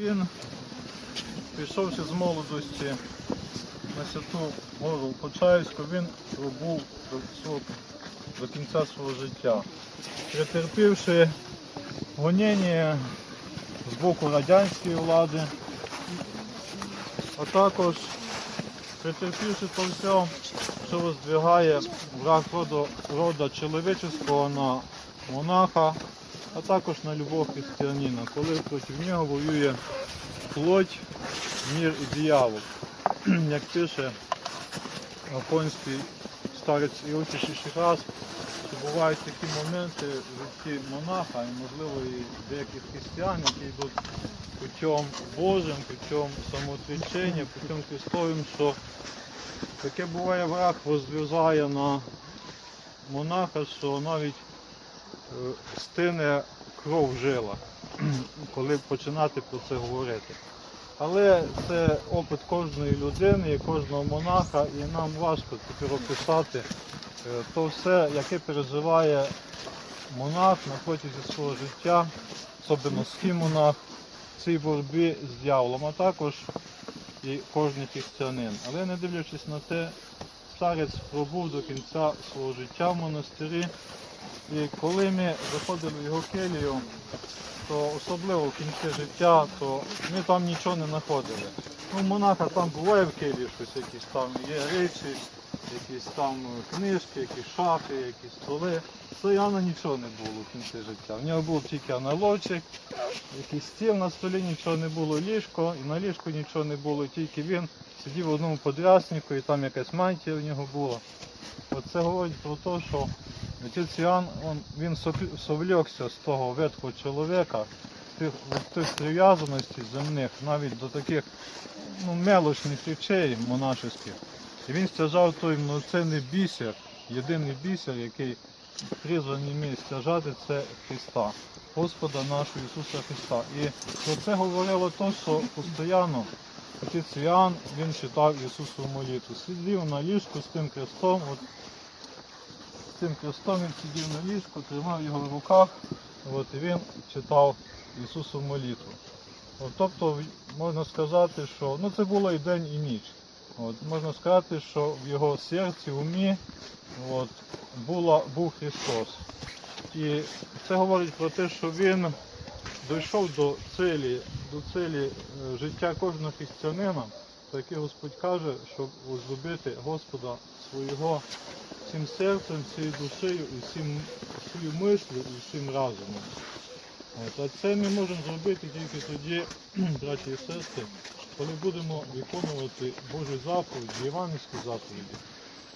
він, пішовши з молодості на святу гору Почаївську, він пробув до, кінця свого життя. Претерпівши гоніння з боку радянської влади, а також претерпівши то все, що роздвигає враг роду, рода чоловічого на монаха, а також на любов християнина, коли проти нього воює плоть, мір і диявол. Як пише афонський старець Іосиф Шишихас, що бувають такі моменти в житті монаха і, можливо, і деяких християн, які йдуть путем Божим, путем самоотречення, путем Христовим, що таке буває враг возлюзає на монаха, що навіть стине кров в жилах, коли починати про це говорити. Але це опит кожної людини і кожного монаха, і нам важко тепер описати е, то все, яке переживає монах на протязі свого життя, особливо схід монах, в цій боротьбі з дьяволом, а також і кожен християнин. Але не дивлячись на те, старець пробув до кінця свого життя в монастирі. І коли ми заходили в його келію, то особливо в кінці життя, то ми там нічого не знаходили. Ну, монаха там буває в келії щось, якісь там є речі, якісь там книжки, якісь шафи, якісь столи. То Яна нічого не було в кінці життя. В нього був тільки аналогчик, якийсь стіл на столі, нічого не було, ліжко, і на ліжку нічого не було, тільки він сидів в одному подряснику, і там якась мантія в нього була. Оце говорить про те, що Іоанн, он, він сов- з того ветхого чоловіка, тих, тих прив'язаностей земних, навіть до таких ну, мелочних речей монашеських. І він стяжав той mnoценний бісер, єдиний бісер, який призваний ми стяжати, це Христа, Господа нашого Ісуса Христа. І про це говорило то, що постійно отець Іоанн, він читав Ісусову молитву. Сидів на ліжку з тим крестом, от, з тим крестом він сидів на ліжку, тримав його в руках, от, і він читав Ісусову молитву. От, тобто можна сказати, що ну, це було і день, і ніч. От, можна сказати, що в його серці, умі от, була, був Христос. І це говорить про те, що він дійшов до цілі, до цілі е, життя кожного християнина, про яке Господь каже, щоб возлюбити Господа свого всім серцем, всією душею, всім всією мислю, і всім разумом. От, а це ми можемо зробити тільки тоді, браті і сестри, коли будемо виконувати Божі заповіді, євангельські заповіді,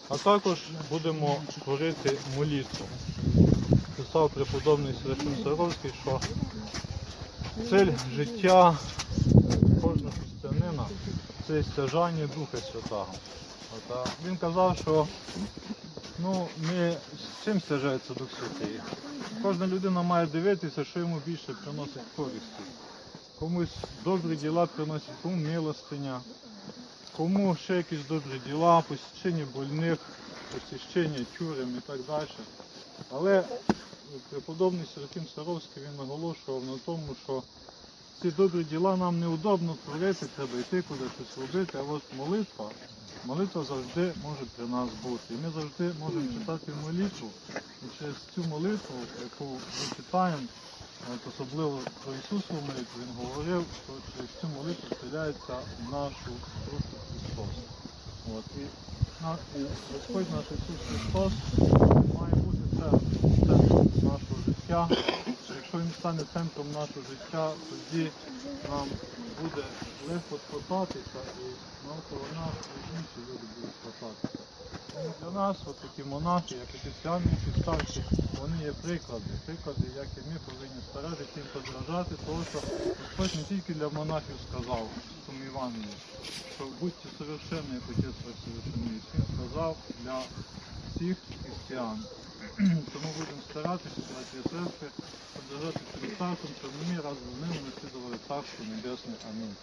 а також будемо творити молитву. Писав преподобний Серафим Саровський, що цель життя кожного християнина це стяжання Духа Святого. Він казав, що ну, ми з чим стяжається Дух Святий? Кожна людина має дивитися, що йому більше приносить користі. Комусь добрі діла приносять, кому милостиня, кому ще якісь добрі діла, посічення больних, посічення тюрем і так далі. Але преподобний Серафім Саровський він наголошував на тому, що ці добрі діла нам неудобно творити, треба йти куди щось робити, а от молитва, молитва завжди може при нас бути. І ми завжди можемо читати молитву. І через цю молитву, яку ми читаємо, особливо про Ісусову молитву, він говорив, що через цю молитву вселяється в нашу душу Христос. От, і, Господь наш Ісус Христос має бути центром, центром нашого життя. Якщо він стане центром нашого життя, тоді нам буде легко спасатися і навколо нас і інші люди будуть спасатися. Тому для нас от такі монахи, як офіціальні старші, вони є приклади, приклади, як і ми повинні старатися їм подражати, тому що Господь не тільки для монахів сказав цьому Івангелії, що будьте совершенні, як Отець ваш совершенний. Він сказав для всіх християн. Тому будемо старатися, браті церкви, поддержати перед царством, щоб ми разом з ними наслідували Царство Небесне. Амінь.